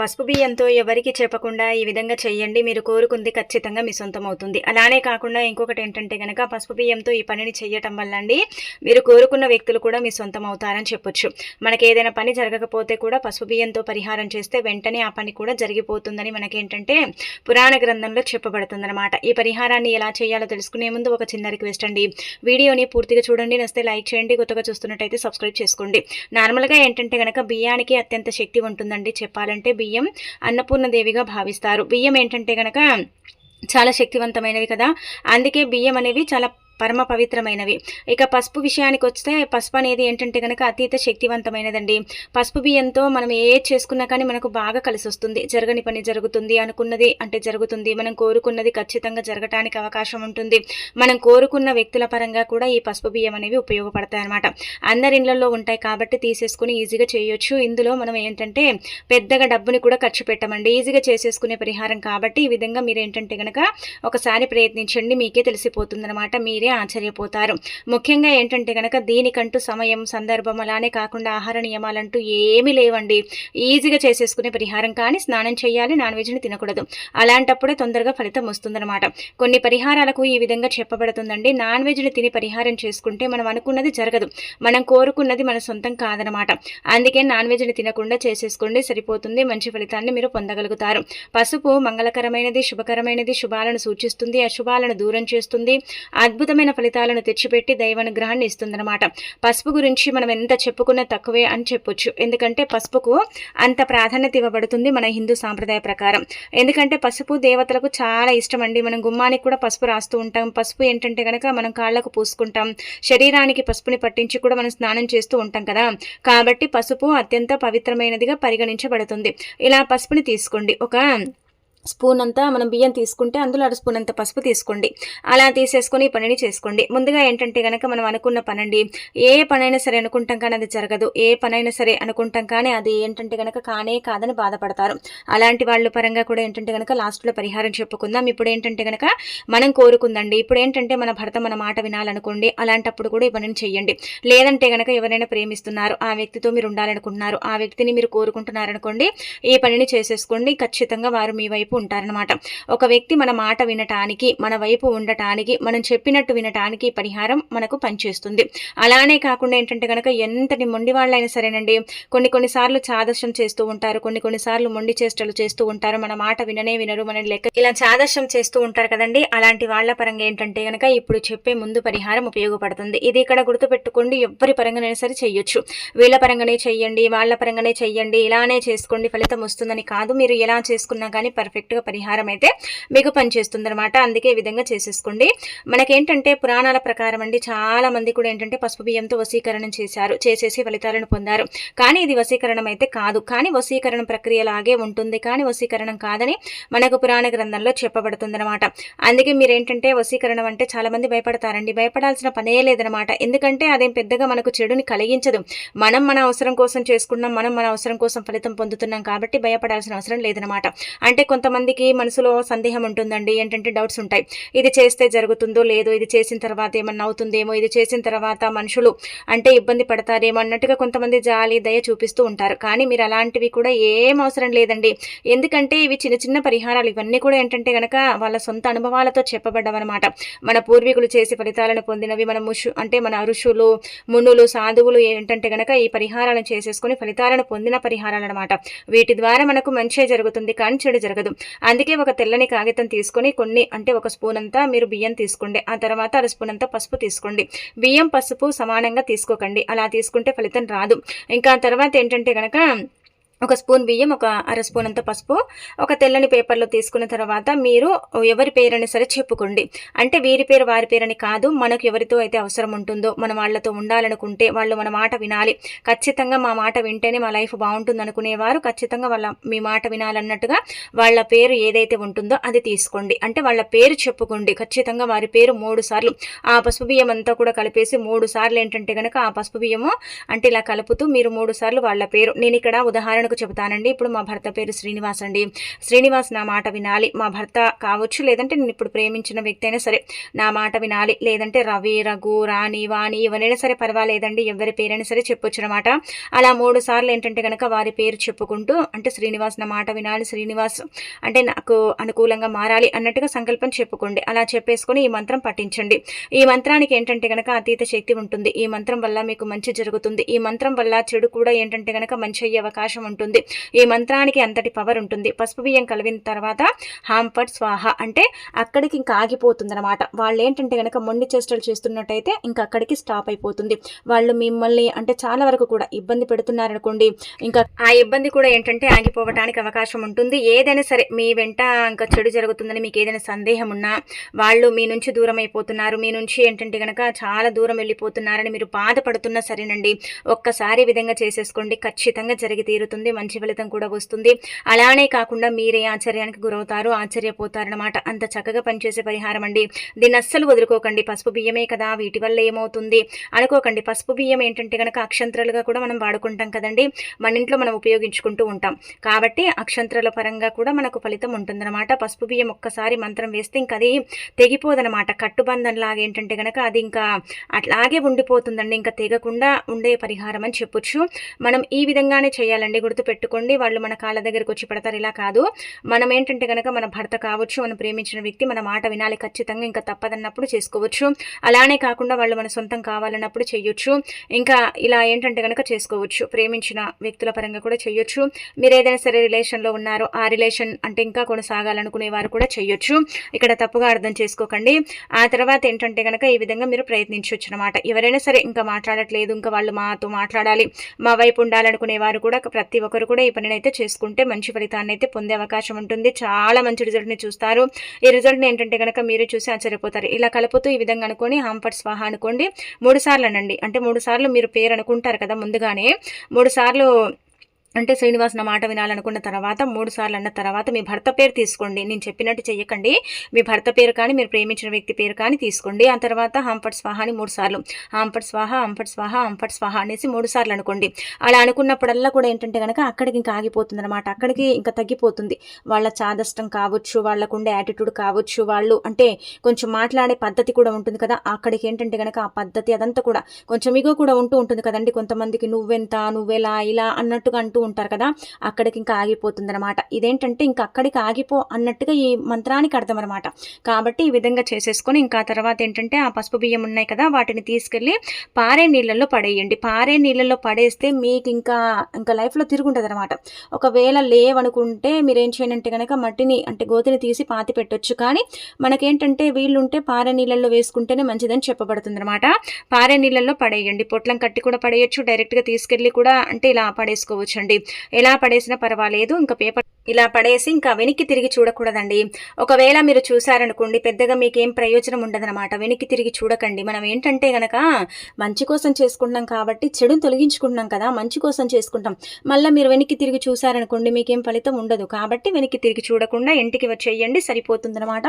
పసుపు బియ్యంతో ఎవరికి చెప్పకుండా ఈ విధంగా చేయండి మీరు కోరుకుంది ఖచ్చితంగా మీ సొంతం అవుతుంది అలానే కాకుండా ఇంకొకటి ఏంటంటే కనుక పసుపు బియ్యంతో ఈ పనిని చేయటం వల్ల అండి మీరు కోరుకున్న వ్యక్తులు కూడా మీ సొంతం అవుతారని చెప్పొచ్చు. మనకి ఏదైనా పని జరగకపోతే కూడా పసుపు బియ్యంతో పరిహారం చేస్తే వెంటనే ఆ పని కూడా జరిగిపోతుందని మనకేంటంటే పురాణ గ్రంథంలో చెప్పబడుతుందన్నమాట. ఈ పరిహారాన్ని ఎలా చేయాలో తెలుసుకునే ముందు ఒక చిన్న రిక్వెస్ట్ అండి. వీడియోని పూర్తిగా చూడండి నస్తే లైక్ చేయండి కొత్తగా చూస్తున్నట్టయితే సబ్స్క్రైబ్ చేసుకోండి. నార్మల్గా ఏంటంటే కనుక బియ్యానికి అత్యంత శక్తి ఉంటుందండి చెప్పాలంటే బియ్యం అన్నపూర్ణదేవిగా భావిస్తారు. బియ్యం ఏంటంటే కనుక చాలా శక్తివంతమైనవి కదా. అందుకే బియ్యం అనేవి చాలా పరమ పవిత్రమైనవి. ఇక పసుపు విషయానికి వస్తే పసుపు అనేది ఏంటంటే కనుక అతీత శక్తివంతమైనదండి. పసుపు బియ్యంతో మనం ఏ చేసుకున్నా కానీ మనకు బాగా కలిసి వస్తుంది జరగని పని జరుగుతుంది అనుకున్నది అంటే జరుగుతుంది. మనం కోరుకున్నది ఖచ్చితంగా జరగటానికి అవకాశం ఉంటుంది. మనం కోరుకున్న వ్యక్తుల పరంగా కూడా ఈ పసుపు బియ్యం అనేవి ఉపయోగపడతాయి అనమాట అందరి ఇళ్ళలో ఉంటాయి కాబట్టి తీసేసుకుని ఈజీగా చేయొచ్చు. ఇందులో మనం ఏంటంటే పెద్దగా డబ్బుని కూడా ఖర్చు పెట్టమండి. ఈజీగా చేసేసుకునే పరిహారం కాబట్టి ఈ విధంగా మీరు ఏంటంటే కనుక ఒకసారి ప్రయత్నించండి. మీకే తెలిసిపోతుంది అనమాట మీరే ఆశ్చర్యపోతారు. ముఖ్యంగా ఏంటంటే కనుక దీనికంటూ సమయం సందర్భం అలానే కాకుండా ఆహార నియమాలంటూ ఏమీ లేవండి. ఈజీగా చేసేసుకునే పరిహారం కానీ స్నానం చేయాలి నాన్ వెజ్ని తినకూడదు. అలాంటప్పుడే తొందరగా ఫలితం వస్తుందన్నమాట. కొన్ని పరిహారాలకు ఈ విధంగా చెప్పబడుతుందండి. నాన్ వెజ్ని తిని పరిహారం చేసుకుంటే మనం అనుకున్నది జరగదు. మనం కోరుకున్నది మన సొంతం కాదనమాట అందుకే నాన్ వెజ్ని తినకుండా చేసేసుకోండి సరిపోతుంది మంచి ఫలితాన్ని మీరు పొందగలుగుతారు. పసుపు మంగళకరమైనది శుభకరమైనది శుభాలను సూచిస్తుంది అశుభాలను దూరం చేస్తుంది అద్భుతమైన ఫలితాలను తెచ్చిపెట్టి దైవానుగ్రహాన్ని ఇస్తుందన్నమాట. పసుపు గురించి మనం ఎంత చెప్పుకున్నా తక్కువే అని చెప్పొచ్చు. ఎందుకంటే పసుపుకు అంత ప్రాధాన్యత ఇవ్వబడుతుంది మన హిందూ సాంప్రదాయ ప్రకారం. ఎందుకంటే పసుపు దేవతలకు చాలా ఇష్టం అండి మనం గుమ్మానికి కూడా పసుపు రాస్తూ ఉంటాం. పసుపు ఏంటంటే కనుక మనం కాళ్ళకు పూసుకుంటాం. శరీరానికి పసుపుని పట్టించి కూడా మనం స్నానం చేస్తూ ఉంటాం కదా. కాబట్టి పసుపు అత్యంత పవిత్రమైనదిగా పరిగణించబడుతుంది. ఇలా పసుపుని తీసుకోండి. ఒక స్పూన్ అంతా మనం బియ్యం తీసుకుంటే అందులో అర స్పూన్ అంత పసుపు తీసుకోండి. అలా తీసేసుకొని ఈ పనిని చేసుకోండి. ముందుగా ఏంటంటే కనుక మనం అనుకున్న పనండి. ఏ పనైనా సరే అనుకుంటాం కానీ అది జరగదు. ఏ పనైనా సరే అనుకుంటాం కానీ అది ఏంటంటే కనుక కానే కాదని బాధపడతారు. అలాంటి వాళ్ళ పరంగా కూడా ఏంటంటే కనుక లాస్ట్లో పరిహారం చెప్పుకుందాం. ఇప్పుడు ఏంటంటే కనుక మనం కోరుకుందండి. ఇప్పుడు ఏంటంటే మన భర్త మన మాట వినాలనుకోండి. అలాంటప్పుడు కూడా ఈ పనిని చెయ్యండి. లేదంటే కనుక ఎవరైనా ప్రేమిస్తున్నారు. ఆ వ్యక్తితో మీరు ఉండాలనుకుంటున్నారు. ఆ వ్యక్తిని మీరు కోరుకుంటున్నారనుకోండి. ఈ పనిని చేసేసుకోండి. ఖచ్చితంగా వారు మీ వైపు ఉంటారనమాట ఒక వ్యక్తి మన మాట వినటానికి మన వైపు ఉండటానికి మనం చెప్పినట్టు వినటానికి పరిహారం మనకు పనిచేస్తుంది. అలానే కాకుండా ఏంటంటే కనుక ఎంతటి మొండి వాళ్ళైనా సరేనండి కొన్ని కొన్నిసార్లు చాదర్శం చేస్తూ ఉంటారు కొన్ని కొన్నిసార్లు మొండి చేష్టలు చేస్తూ ఉంటారు మన మాట విననే వినరు మన లెక్క ఇలా చాదర్శం చేస్తూ ఉంటారు కదండి అలాంటి వాళ్ళ పరంగా ఏంటంటే కనుక ఇప్పుడు చెప్పే ముందు పరిహారం ఉపయోగపడుతుంది. ఇది ఇక్కడ గుర్తుపెట్టుకోండి ఎవరి పరంగానైనా సరే చేయొచ్చు వీళ్ళ పరంగానే చెయ్యండి వాళ్ళ పరంగానే చెయ్యండి ఇలానే చేసుకోండి ఫలితం వస్తుందని కాదు మీరు ఎలా చేసుకున్నా కానీ పర్ఫెక్ట్ పర్ఫెక్ట్గా పరిహారం అయితే మీకు పనిచేస్తుంది అనమాట అందుకే ఈ విధంగా చేసేసుకోండి. మనకేంటంటే పురాణాల ప్రకారం అండి చాలా మంది కూడా ఏంటంటే పసుపు బియ్యంతో వసీకరణం చేశారు. చేసేసి ఫలితాలను పొందారు. కానీ ఇది వసీకరణం అయితే కాదు. కానీ వసీకరణ ప్రక్రియ లాగే ఉంటుంది. కానీ వసీకరణం కాదని మనకు పురాణ గ్రంథంలో చెప్పబడుతుందన్నమాట. అందుకే మీరేంటంటే వసీకరణం అంటే చాలామంది భయపడతారండి. భయపడాల్సిన పనే లేదనమాట ఎందుకంటే అదేం పెద్దగా మనకు చెడుని కలిగించదు. మనం మన అవసరం కోసం చేసుకున్నాం. మనం మన అవసరం కోసం ఫలితం పొందుతున్నాం కాబట్టి భయపడాల్సిన అవసరం లేదనమాట అంటే కొంత కొంతమందికి మనసులో సందేహం ఉంటుందండి. ఏంటంటే డౌట్స్ ఉంటాయి. ఇది చేస్తే జరుగుతుందో లేదో ఇది చేసిన తర్వాత ఏమన్నా అవుతుందేమో ఇది చేసిన తర్వాత మనుషులు అంటే ఇబ్బంది పడతారేమో అన్నట్టుగా కొంతమంది జాలి దయ చూపిస్తూ ఉంటారు. కానీ మీరు అలాంటివి కూడా ఏం అవసరం లేదండి. ఎందుకంటే ఇవి చిన్న చిన్న పరిహారాలు. ఇవన్నీ కూడా ఏంటంటే గనక వాళ్ళ సొంత అనుభవాలతో చెప్పబడ్డవన్నమాట. మన పూర్వీకులు చేసి ఫలితాలను పొందినవి మన ముషు అంటే మన ఋషులు మునులు సాధువులు ఏంటంటే గనక ఈ పరిహారాలను చేసేసుకొని ఫలితాలను పొందిన పరిహారాలు అనమాట వీటి ద్వారా మనకు మంచి జరుగుతుంది. కానీ చెడు జరగదు. అందుకే ఒక తెల్లని కాగితం తీసుకొని కొన్ని అంటే ఒక స్పూన్ అంతా మీరు బియ్యం తీసుకోండి. ఆ తర్వాత అర స్పూన్ అంతా పసుపు తీసుకోండి. బియ్యం పసుపు సమానంగా తీసుకోకండి. అలా తీసుకుంటే ఫలితం రాదు. ఇంకా తర్వాత ఏంటంటే కనుక ఒక స్పూన్ బియ్యం ఒక అర స్పూన్ అంత పసుపు ఒక తెల్లని పేపర్లో తీసుకున్న తర్వాత మీరు ఎవరి పేరైనా సరే చెప్పుకోండి. అంటే వీరి పేరు వారి పేరని కాదు మనకు ఎవరితో అయితే అవసరం ఉంటుందో మన వాళ్ళతో ఉండాలనుకుంటే వాళ్ళు మన మాట వినాలి. ఖచ్చితంగా మా మాట వింటేనే మా లైఫ్ బాగుంటుంది అనుకునేవారు. ఖచ్చితంగా వాళ్ళ మీ మాట వినాలన్నట్టుగా వాళ్ళ పేరు ఏదైతే ఉంటుందో అది తీసుకోండి. అంటే వాళ్ళ పేరు చెప్పుకోండి. ఖచ్చితంగా వారి పేరు మూడు సార్లు. ఆ పసుపు బియ్యం అంతా కూడా కలిపేసి మూడు సార్లు ఏంటంటే కనుక ఆ పసుపు బియ్యము అంటే ఇలా కలుపుతూ మీరు మూడు సార్లు వాళ్ళ పేరు. నేను ఇక్కడ ఉదాహరణ ఉదాహరణకు చెబుతానండి. ఇప్పుడు మా భర్త పేరు శ్రీనివాస్ అండి. శ్రీనివాస్ నా మాట వినాలి. మా భర్త కావచ్చు లేదంటే నేను ఇప్పుడు ప్రేమించిన వ్యక్తి అయినా సరే నా మాట వినాలి. లేదంటే రవి రఘు రాణి వాణి ఎవరైనా సరే పర్వాలేదండి. ఎవరి పేరైనా సరే చెప్పొచ్చు అనమాట అలా మూడు సార్లు ఏంటంటే కనుక వారి పేరు చెప్పుకుంటూ అంటే శ్రీనివాస్ నా మాట వినాలి శ్రీనివాస్ అంటే నాకు అనుకూలంగా మారాలి అన్నట్టుగా సంకల్పం చెప్పుకోండి. అలా చెప్పేసుకొని ఈ మంత్రం పఠించండి. ఈ మంత్రానికి ఏంటంటే కనుక అతీత శక్తి ఉంటుంది. ఈ మంత్రం వల్ల మీకు మంచి జరుగుతుంది. ఈ మంత్రం వల్ల చెడు కూడా ఏంటంటే కనుక మంచి అయ్యే అవకాశం ఉంటుంది. ఉంటుంది. ఈ మంత్రానికి అంతటి పవర్ ఉంటుంది. పసుపు బియ్యం కలిగిన తర్వాత హాంఫర్ట్ స్వాహ అంటే అక్కడికి ఇంకా ఆగిపోతుంది అనమాట వాళ్ళు ఏంటంటే కనుక మొండి చేష్టలు చేస్తున్నట్టయితే ఇంకా అక్కడికి స్టాప్ అయిపోతుంది. వాళ్ళు మిమ్మల్ని అంటే చాలా వరకు కూడా ఇబ్బంది పెడుతున్నారనుకోండి ఇంకా ఆ ఇబ్బంది కూడా ఏంటంటే ఆగిపోవడానికి అవకాశం ఉంటుంది. ఏదైనా సరే మీ వెంట ఇంకా చెడు జరుగుతుందని మీకు ఏదైనా సందేహం ఉన్నా వాళ్ళు మీ నుంచి దూరం అయిపోతున్నారు. మీ నుంచి ఏంటంటే కనుక చాలా దూరం వెళ్ళిపోతున్నారని మీరు బాధపడుతున్నా సరేనండి. ఒక్కసారి విధంగా చేసేసుకోండి. ఖచ్చితంగా జరిగి తీరుతుంది. మంచి ఫలితం కూడా వస్తుంది. అలానే కాకుండా మీరే ఆశ్చర్యానికి గురవుతారు ఆశ్చర్యపోతారనమాట అంత చక్కగా పనిచేసే పరిహారం అండి. దీన్ని అస్సలు వదులుకోకండి. పసుపు బియ్యమే కదా వీటి వల్ల ఏమవుతుంది? అనుకోకండి. పసుపు బియ్యం ఏంటంటే కనుక అక్షంత్రాలుగా కూడా మనం వాడుకుంటాం కదండి. మన ఇంట్లో మనం ఉపయోగించుకుంటూ ఉంటాం. కాబట్టి అక్షంత్రాల పరంగా కూడా మనకు ఫలితం ఉంటుందన్నమాట. పసుపు బియ్యం ఒక్కసారి మంత్రం వేస్తే ఇంకా అది తెగిపోదనమాట కట్టుబంధం లాగా ఏంటంటే కనుక అది ఇంకా అట్లాగే ఉండిపోతుందండి. ఇంకా తెగకుండా ఉండే పరిహారం అని చెప్పొచ్చు. మనం ఈ విధంగానే చేయాలండి. గుర్తుపెట్టుకోండి. వాళ్ళు మన కాళ్ళ దగ్గరకు వచ్చి పడతారు. ఇలా కాదు. మనం ఏంటంటే కనుక మన భర్త కావచ్చు మనం ప్రేమించిన వ్యక్తి మన మాట వినాలి ఖచ్చితంగా ఇంకా తప్పదన్నప్పుడు చేసుకోవచ్చు. అలానే కాకుండా వాళ్ళు మన సొంతం కావాలన్నప్పుడు చేయొచ్చు ఇంకా ఇలా ఏంటంటే కనుక చేసుకోవచ్చు. ప్రేమించిన వ్యక్తుల పరంగా కూడా చేయొచ్చు మీరు ఏదైనా సరే రిలేషన్లో ఉన్నారో ఆ రిలేషన్ అంటే ఇంకా కొనసాగాలనుకునే వారు కూడా చేయొచ్చు ఇక్కడ తప్పుగా అర్థం చేసుకోకండి. ఆ తర్వాత ఏంటంటే కనుక ఈ విధంగా మీరు ప్రయత్నించవచ్చు అనమాట ఎవరైనా సరే ఇంకా మాట్లాడట్లేదు ఇంకా వాళ్ళు మాతో మాట్లాడాలి మా వైపు ఉండాలనుకునే వారు కూడా ప్రతి ఒక్కరు కూడా ఈ పనిని అయితే చేసుకుంటే మంచి ఫలితాన్ని అయితే పొందే అవకాశం ఉంటుంది. చాలా మంచి రిజల్ట్ని చూస్తారు. ఈ రిజల్ట్ని ఏంటంటే కనుక మీరు చూసి ఆశ్చర్యపోతారు. ఇలా కలుపుతూ ఈ విధంగా అనుకొని హాంపట్ స్వాహ అనుకోండి మూడు సార్లు అనండి అంటే మూడు సార్లు మీరు పేరు అనుకుంటారు కదా ముందుగానే. మూడు సార్లు అంటే శ్రీనివాస్ నా మాట వినాలనుకున్న తర్వాత మూడు సార్లు అన్న తర్వాత మీ భర్త పేరు తీసుకోండి. నేను చెప్పినట్టు చెయ్యకండి. మీ భర్త పేరు కానీ మీరు ప్రేమించిన వ్యక్తి పేరు కానీ తీసుకోండి. ఆ తర్వాత హంపట్ స్వాహ అని మూడు సార్లు. హంపట్ స్వాహ హంపట్ స్వాహ హంపట్ స్వాహ అనేసి మూడు సార్లు అనుకోండి. అలా అనుకున్నప్పుడల్లా కూడా ఏంటంటే కనుక అక్కడికి ఇంకా ఆగిపోతుంది అనమాట అక్కడికి ఇంకా తగ్గిపోతుంది. వాళ్ళ చాదష్టం కావచ్చు వాళ్ళకు ఉండే యాటిట్యూడ్ కావచ్చు వాళ్ళు అంటే కొంచెం మాట్లాడే పద్ధతి కూడా ఉంటుంది కదా. అక్కడికి ఏంటంటే కనుక ఆ పద్ధతి అదంతా కూడా కొంచెం ఇగో కూడా ఉంటూ ఉంటుంది కదండి. కొంతమందికి నువ్వెంత నువ్వెలా ఇలా అన్నట్టుగా అంటూ ఉంటారు కదా అక్కడికి ఇంకా ఆగిపోతుంది అనమాట ఇదేంటంటే ఇంకా అక్కడికి ఆగిపో అన్నట్టుగా ఈ మంత్రానికి అర్థం అనమాట కాబట్టి ఈ విధంగా చేసేసుకొని ఇంకా తర్వాత ఏంటంటే ఆ పసుపు బియ్యం ఉన్నాయి కదా వాటిని తీసుకెళ్ళి పారే నీళ్ళల్లో పడేయండి. పారే నీళ్ళల్లో పడేస్తే మీకు ఇంకా ఇంకా లైఫ్లో తిరుగుంటుంది అనమాట ఒకవేళ లేవనుకుంటే మీరు ఏం చేయనంటే కనుక మట్టిని అంటే గోతిని తీసి పాతి పెట్టొచ్చు. కానీ మనకేంటంటే వీళ్ళుంటే పారే నీళ్ళల్లో వేసుకుంటేనే మంచిదని చెప్పబడుతుంది అనమాట పారే నీళ్ళల్లో పడేయండి. పొట్లం కట్టి కూడా పడేయచ్చు. డైరెక్ట్గా తీసుకెళ్ళి కూడా అంటే ఇలా పడేసుకోవచ్చు అండి ఎలా పడేసినా పర్వాలేదు. ఇంకా పేపర్ ఇలా పడేసి ఇంకా వెనక్కి తిరిగి చూడకూడదండి. ఒకవేళ మీరు చూసారనుకోండి పెద్దగా మీకేం ప్రయోజనం ఉండదనమాట వెనక్కి తిరిగి చూడకండి. మనం ఏంటంటే గనక మంచి కోసం చేసుకుంటున్నాం కాబట్టి చెడుని తొలగించుకుంటున్నాం కదా మంచి కోసం చేసుకుంటాం. మళ్ళీ మీరు వెనక్కి తిరిగి చూసారనుకోండి మీకేం ఫలితం ఉండదు. కాబట్టి వెనక్కి తిరిగి చూడకుండా ఇంటికి వచ్చేయండి సరిపోతుందనమాట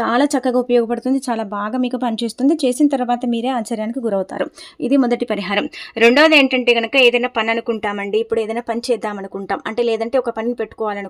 చాలా చక్కగా ఉపయోగపడుతుంది చాలా బాగా మీకు పనిచేస్తుంది. చేసిన తర్వాత మీరే ఆశ్చర్యానికి గురవుతారు. ఇది మొదటి పరిహారం. రెండోది ఏంటంటే కనుక ఏదైనా పని అనుకుంటామండి. ఇప్పుడు ఏదైనా పని చేద్దాం అనుకుంటాం అంటే లేదంటే ఒక పనిని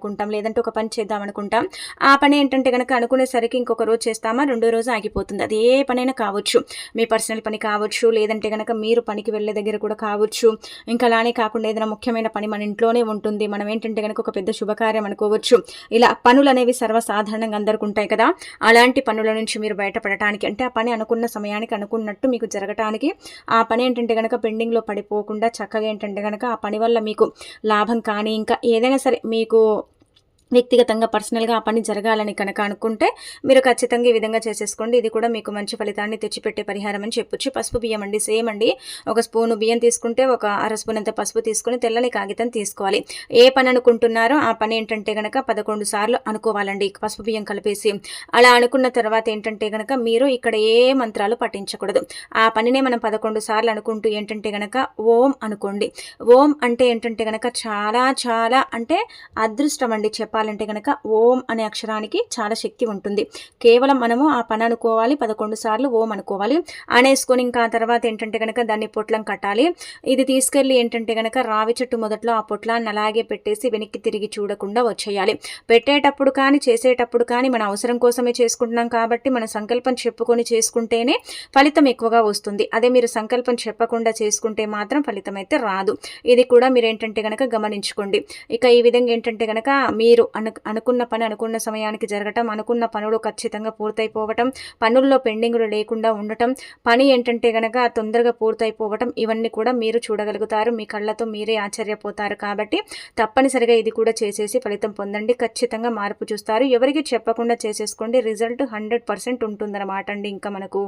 అనుకుంటాం లేదంటే ఒక పని చేద్దాం అనుకుంటాం. ఆ పని ఏంటంటే కనుక అనుకునేసరికి ఇంకొక రోజు చేస్తామా? రెండో రోజు ఆగిపోతుంది. అది ఏ పనైనా కావచ్చు. మీ పర్సనల్ పని కావచ్చు లేదంటే కనుక మీరు పనికి వెళ్ళే దగ్గర కూడా కావచ్చు. ఇంకా అలానే కాకుండా ఏదైనా ముఖ్యమైన పని మన ఇంట్లోనే ఉంటుంది. మనం ఏంటంటే కనుక ఒక పెద్ద శుభకార్యం అనుకోవచ్చు. ఇలా పనులు అనేవి సర్వసాధారణంగా అందరికి ఉంటాయి కదా. అలాంటి పనుల నుంచి మీరు బయటపడటానికి అంటే ఆ పని అనుకున్న సమయానికి అనుకున్నట్టు మీకు జరగటానికి ఆ పని ఏంటంటే కనుక పెండింగ్లో పడిపోకుండా చక్కగా ఏంటంటే కనుక ఆ పని వల్ల మీకు లాభం కానీ ఇంకా ఏదైనా సరే మీకు వ్యక్తిగతంగా పర్సనల్గా ఆ పని జరగాలని కనుక అనుకుంటే మీరు ఖచ్చితంగా ఈ విధంగా చేసేసుకోండి. ఇది కూడా మీకు మంచి ఫలితాన్ని తెచ్చిపెట్టే పరిహారం అని చెప్పొచ్చు. పసుపు బియ్యం అండి సేమ్ అండి. ఒక స్పూను బియ్యం తీసుకుంటే ఒక అర స్పూన్ అంత పసుపు తీసుకుని తెల్లని కాగితం తీసుకోవాలి. ఏ పని అనుకుంటున్నారో ఆ పని ఏంటంటే కనుక పదకొండు సార్లు అనుకోవాలండి పసుపు బియ్యం కలిపేసి. అలా అనుకున్న తర్వాత ఏంటంటే కనుక మీరు ఇక్కడ ఏ మంత్రాలు పఠించకూడదు. ఆ పనినే మనం పదకొండు సార్లు అనుకుంటూ ఏంటంటే కనుక ఓం అనుకోండి. ఓం అంటే ఏంటంటే కనుక చాలా చాలా అంటే అదృష్టం అండి చెప్పాలి చెప్పాలంటే కనుక ఓం అనే అక్షరానికి చాలా శక్తి ఉంటుంది. కేవలం మనము ఆ పని అనుకోవాలి పదకొండు సార్లు ఓం అనుకోవాలి. అనేసుకొని ఇంకా తర్వాత ఏంటంటే కనుక దాన్ని పొట్లం కట్టాలి. ఇది తీసుకెళ్ళి ఏంటంటే కనుక రావి చెట్టు మొదట్లో ఆ పొట్లాన్ని అలాగే పెట్టేసి వెనక్కి తిరిగి చూడకుండా వచ్చేయాలి. పెట్టేటప్పుడు కానీ చేసేటప్పుడు కానీ మన అవసరం కోసమే చేసుకుంటున్నాం కాబట్టి మన సంకల్పం చెప్పుకొని చేసుకుంటేనే ఫలితం ఎక్కువగా వస్తుంది. అదే మీరు సంకల్పం చెప్పకుండా చేసుకుంటే మాత్రం ఫలితం అయితే రాదు. ఇది కూడా మీరు ఏంటంటే కనుక గమనించుకోండి. ఇక ఈ విధంగా ఏంటంటే కనుక మీరు అను అనుకున్న పని అనుకున్న సమయానికి జరగటం అనుకున్న పనులు ఖచ్చితంగా పూర్తయిపోవటం పనుల్లో పెండింగులు లేకుండా ఉండటం పని ఏంటంటే గనక తొందరగా పూర్తయిపోవటం ఇవన్నీ కూడా మీరు చూడగలుగుతారు. మీ కళ్ళతో మీరే ఆశ్చర్యపోతారు కాబట్టి తప్పనిసరిగా ఇది కూడా చేసేసి ఫలితం పొందండి. ఖచ్చితంగా మార్పు చూస్తారు. ఎవరికి చెప్పకుండా చేసేసుకోండి. రిజల్ట్ హండ్రెడ్ పర్సెంట్ ఉంటుందన్నమాట అండి ఇంకా మనకు.